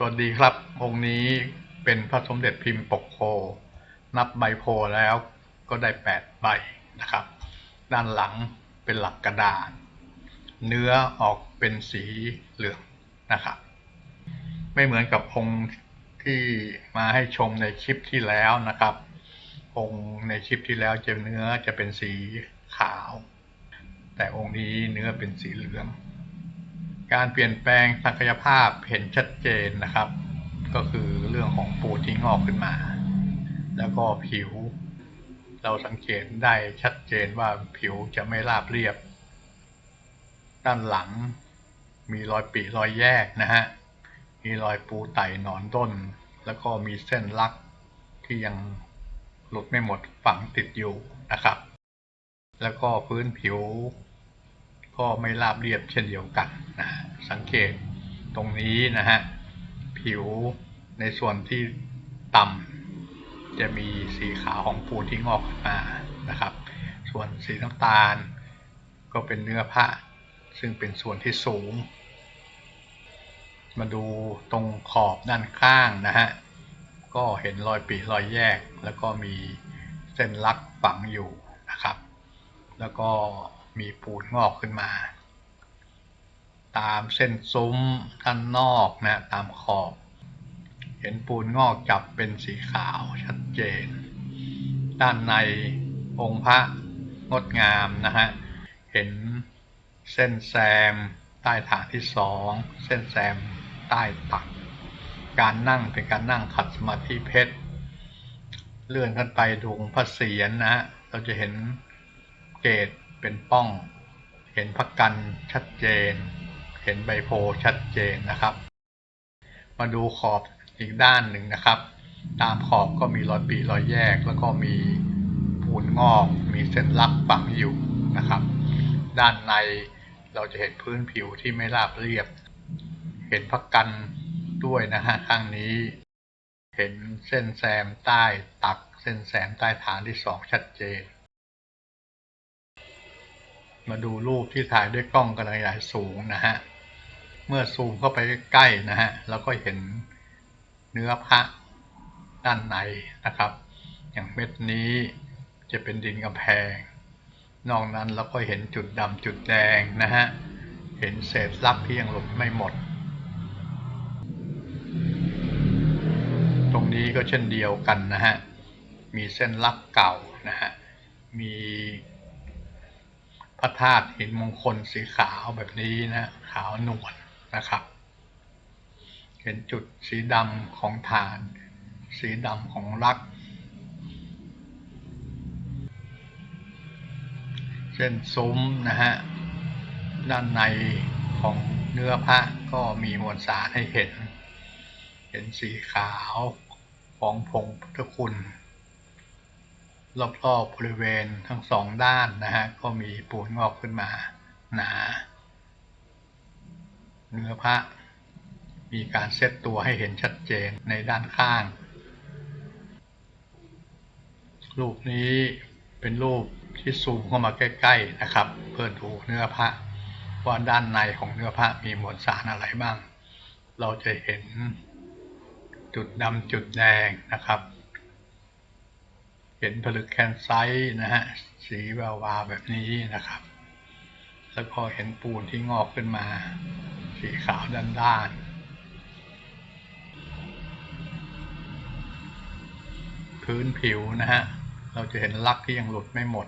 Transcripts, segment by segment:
สวัสดีครับ องค์นี้เป็นพระสมเด็จพิมพ์ปกโพนับใบโพแล้วก็ได้แปดใบนะครับ ด้านหลังเป็นหลักกระดาษเนื้อออกเป็นสีเหลืองนะครับ ไม่เหมือนกับองค์ที่มาให้ชมในคลิปที่แล้วนะครับ องค์ในคลิปที่แล้วจะเนื้อจะเป็นสีขาว แต่องค์นี้เนื้อเป็นสีเหลือง การเปลี่ยนแปลงศักยภาพเห็นชัดเจนนะครับ ก็คือเรื่องของปูที่งอกขึ้นมา แล้วก็ผิว เราสังเกตได้ชัดเจนว่าผิวจะไม่ราบเรียบ ด้านหลังมีรอยปีรอยแยกนะฮะ มีรอยปูไต่หนอนต้น แล้วก็มีเส้นลักที่ยังหลุดไม่หมดฝังติดอยู่นะครับ แล้วก็พื้นผิว ก็ไม่ราบเรียบเช่นเดียวกันนะสังเกตตรงนี้นะฮะผิวในส่วนที่ต่ำจะมีสีขาวของปูนที่งอกขึ้นมานะครับ ส่วนสีน้ำตาล ก็เป็นเนื้อผ้าซึ่งเป็นส่วนที่สูง มาดูตรงขอบด้านข้างนะฮะก็เห็นรอยปีรอยแยก แล้วก็มีเส้นลักฝังอยู่นะครับ แล้วก็ มีปูนงอกขึ้นมา ตามเส้นซุ้มด้านนอกนะตามขอบ เห็นปูนงอกจับเป็นสีขาวชัดเจน ด้านในองค์พระงดงามนะฮะ เห็นเส้นแซมใต้ฐานที่สองเส้นแซมใต้ตัก การนั่งเป็นการนั่งขัดสมาธิเพชร เลื่อนขึ้นไปดวงพระเศียรนะฮะเราจะเห็นเกต เป็นป้อง เห็นพักกันชัดเจน เห็นใบโพชัดเจนนะครับ มาดูขอบอีกด้านหนึ่งนะครับ ตามขอบก็มีรอยปีรอยแยก แล้วก็มีปูนงอก มีเส้นลักฝังอยู่นะครับ ด้านในเราจะเห็นพื้นผิวที่ไม่ราบเรียบ เห็นพักกันด้วยนะฮะข้างนี้ เห็นเส้นแซมใต้ตักเส้นแซมใต้ฐานที่สองชัดเจน มาดูรูปที่ถ่ายด้วยกล้องกระจายสูงนะฮะ เมื่อซูมเข้าไปใกล้นะฮะเราก็เห็นเนื้อพระด้านในนะครับ อย่างเม็ดนี้จะเป็นดินกำแพง นอกนั้นเราก็เห็นจุดดำจุดแดงนะฮะ เห็นเศษลักที่ยังหลุดไม่หมด ตรงนี้ก็เช่นเดียวกันนะฮะ มีเส้นลักเก่านะฮะ มี พระธาตุหินมงคลสีขาวแบบนี้นะขาวนวลนะครับ เห็นจุดสีดำของฐาน สีดำของลัก เส้นซุ้มนะฮะ ด้านในของเนื้อพระก็มีมวลสารให้เห็น เห็นสีขาวของผงพุทธคุณ รอบๆบริเวณทั้งสองด้านนะฮะก็มีปูนงอกขึ้นมาหนาเนื้อพระมีการเซตตัวให้เห็นชัดเจนในด้านข้าง รูปนี้เป็นรูปที่ซูมเข้ามาใกล้ๆนะครับ เพื่อดูเนื้อพระว่าด้านในของเนื้อพระมีมวลสารอะไรบ้าง เราจะเห็นจุดดำจุดแดงนะครับ เห็นผลึกแคนไซต์นะฮะสีแวววาวแบบนี้นะครับ แล้วก็เห็นปูนที่งอกขึ้นมา สีขาวด้านด้านพื้นผิวนะฮะเราจะเห็นลักที่ยังหลุดไม่หมด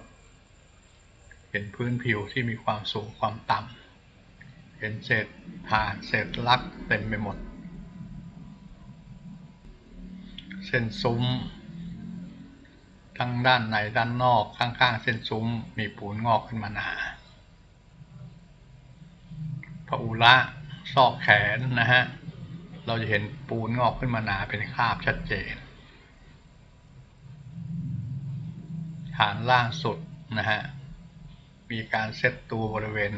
เห็นพื้นผิวที่มีความสูงความต่ำเห็นเศษผานเศษลักเต็มไปหมด เส้นซุ้ม ทั้งด้านในด้านนอกข้างๆเส้นซุ้ม มีปูนงอกขึ้นมาหนาพระอุระซอกแขนนะฮะ เราจะเห็นปูนงอกขึ้นมาหนาเป็นคราบชัดเจน ฐานล่างสุดนะฮะ มีการเซตตัวบริเวณ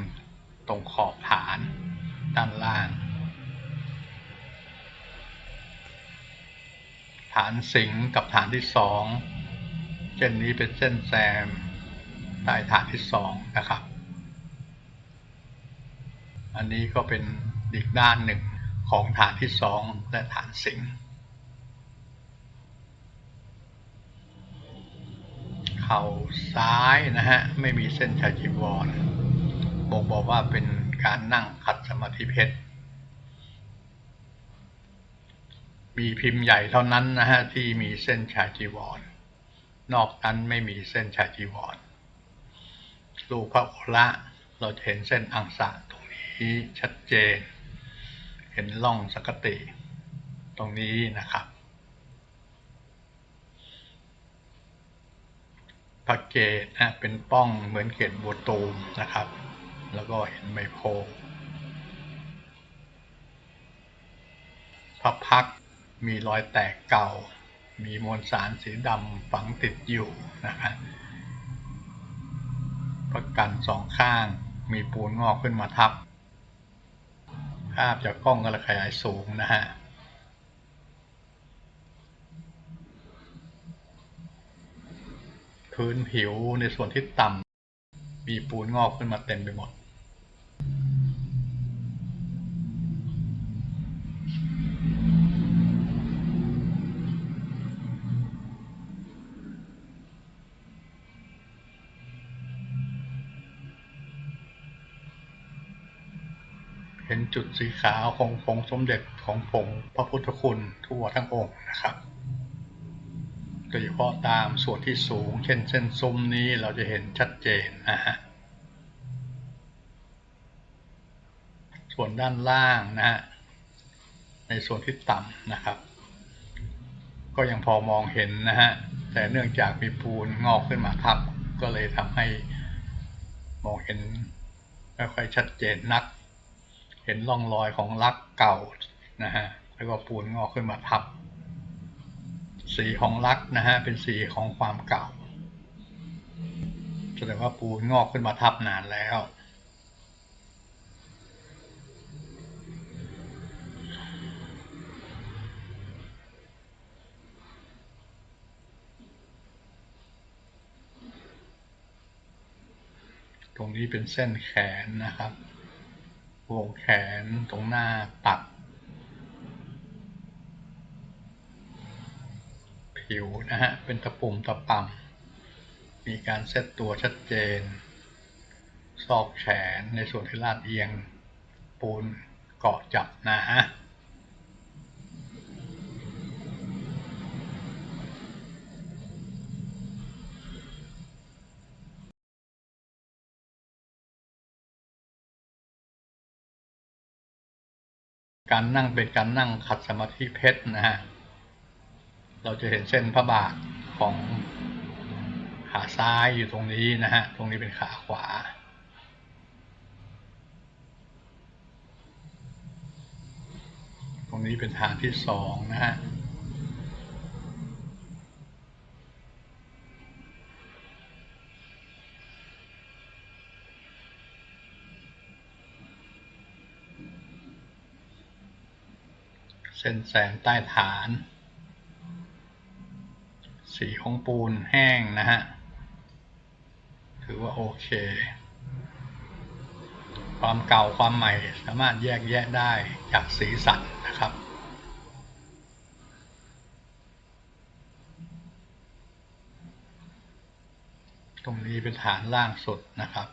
ตรงขอบฐานด้านล่าง ฐานสิงกับฐานที่สอง ส้นนี้เป็นเส้นแซมใต้ฐานที่สองนะครับ อันนี้ก็เป็นอีกด้านหนึ่งของฐานที่สองและฐานสิงเข่าซ้ายนะฮะไม่มีเส้นชาจีวรบ่งบอกว่าเป็นการนั่งขัดสมาธิเพชรมีพิมพ์ใหญ่เท่านั้นนะฮะที่มีเส้นชาจีวร นอกนั้นไม่มีเส้นชายจีวรรูปพระโอระเราจะเห็นเส้นอังสะตรงนี้ชัดเจน เห็นร่องสกติ ตรงนี้นะครับ พระเกตนะเป็นป้องเหมือนเกตบัวตูมนะครับ แล้วก็เห็นใบโพพระพักมีรอยแตกเก่า มีมวลสารสีดำฝังติดอยู่นะครับพระกันสองข้างมีปูนงอกขึ้นมาทับ ภาพจากกล้องกระขยายสูงนะฮะพื้นผิวในส่วนที่ต่ำมีปูนงอกขึ้นมาเต็มไปหมด จุดสีขาวของผงสมเด็จของผงพระพุทธคุณทั่วทั้งองค์นะครับโดยเฉพาะตามส่วนที่สูง เช่นเส้นซุ้มนี้เราจะเห็นชัดเจนนะฮะส่วนด้านล่างนะฮะในส่วนที่ต่ำนะครับ ก็ยังพอมองเห็นนะฮะแต่เนื่องจากมีปูนงอกขึ้นมาทับก็เลยทำให้มองเห็นไม่ค่อยชัดเจนนัก ห็นร่องรอยของลักเก่านะฮะแล้วก็ปูนงอกขึ้นมาทับ สีของลักนะฮะเป็นสีของความเก่าแสดงว่าปูนงอกขึ้นมาทับนานแล้วตรงนี้เป็นเส้นแขนนะครับ วงแขนตรงหน้าตักผิวนะฮะ เป็นตะปุ่มตะป่ำมีการเซตตัวชัดเจน ซอกแขนในส่วนที่ลาดเอียง ปูนเกาะจับนะฮะ การนั่งเป็นการนั่งขัดสมาธิเพชรนะฮะ เราจะเห็นเส้นพระบาทของขาซ้ายอยู่ตรงนี้นะฮะ ตรงนี้เป็นขาขวา ตรงนี้เป็นฐานที่สองนะฮะ เส้นแสงใต้ฐาน สีของปูนแห้งนะฮะ ถือว่าโอเค ความเก่าความใหม่สามารถแยกแยะได้จากสีสันนะครับตรงนี้เป็นฐานล่างสุดนะครับ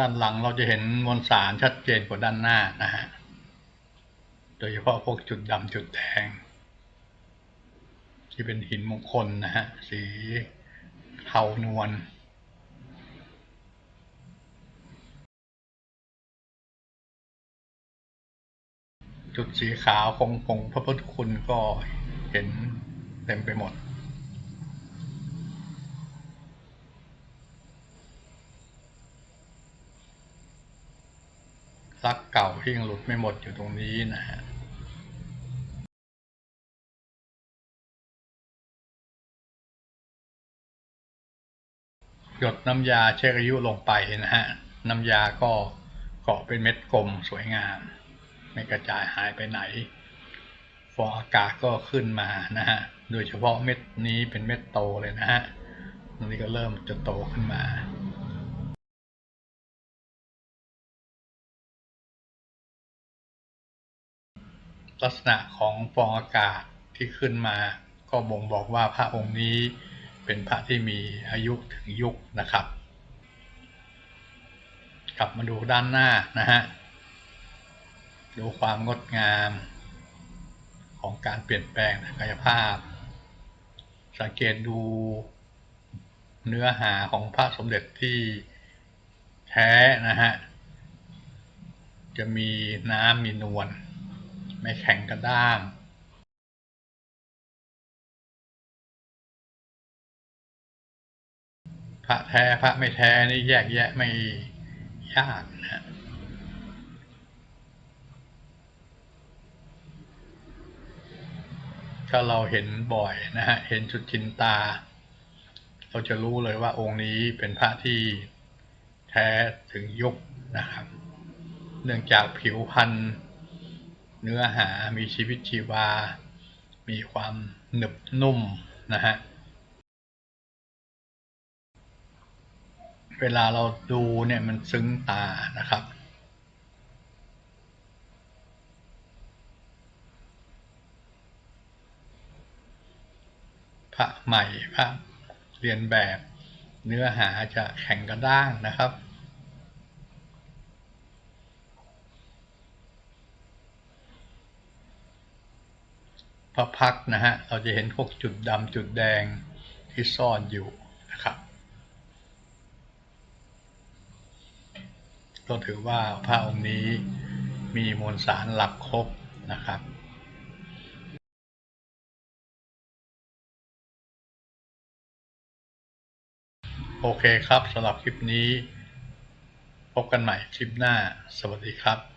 ด้านหลังเราจะเห็นมวลสารชัดเจนกว่าด้านหน้านะฮะ โดยเฉพาะพวกจุดดำจุดแดง ที่เป็นหินมงคลนะฮะ สีเทานวลจุดสีขาวของผงพระพุทธคุณก็เห็นเต็มไปหมด รักเก่าที่ยังหลุดไม่หมดอยู่ตรงนี้นะฮะหยดน้ำยาเช็คอายุลงไปนะฮะ น้ำยาก็เกาะเป็นเม็ดกลมสวยงาม ไม่กระจายหายไปไหน ฟองอากาศก็ขึ้นมานะฮะ โดยเฉพาะเม็ดนี้เป็นเม็ดโตเลยนะฮะตรงนี้ก็เริ่มจะโตขึ้นมา ลักษณะของฟองอากาศที่ขึ้นมา ก็บ่งบอกว่าพระองค์นี้เป็นพระที่มีอายุถึงยุคนะครับ กลับมาดูด้านหน้านะฮะดูความงดงามของการเปลี่ยนแปลงทางกายภาพ สังเกตดูเนื้อหาของพระสมเด็จที่แท้นะฮะ จะมีน้ำมีนวล ไม่แข็งกระด้างพระแท้พระไม่แท้นี่แยกแยะไม่ยากนะฮะถ้าเราเห็นบ่อยนะฮะเห็นจุดจินตา เราจะรู้เลยว่าองค์นี้เป็นพระที่แท้ถึงยุคนะครับ เนื่องจากผิวพรรณ เนื้อหามีชีวิตชีวา มีความหนึบนุ่มนะฮะเวลาเราดูเนี่ยมันซึ้งตานะครับ พระใหม่พระเรียนแบบเนื้อหาจะแข็งกระด้างนะครับ ระพักนะฮะ เราจะเห็นพวกจุดดำจุดแดงที่ซ่อนอยู่นะครับ ก็ถือว่าพระองค์นี้มีมวลสารหลักครบนะครับโอเคครับสำหรับคลิปนี้ พบกันใหม่คลิปหน้า สวัสดีครับ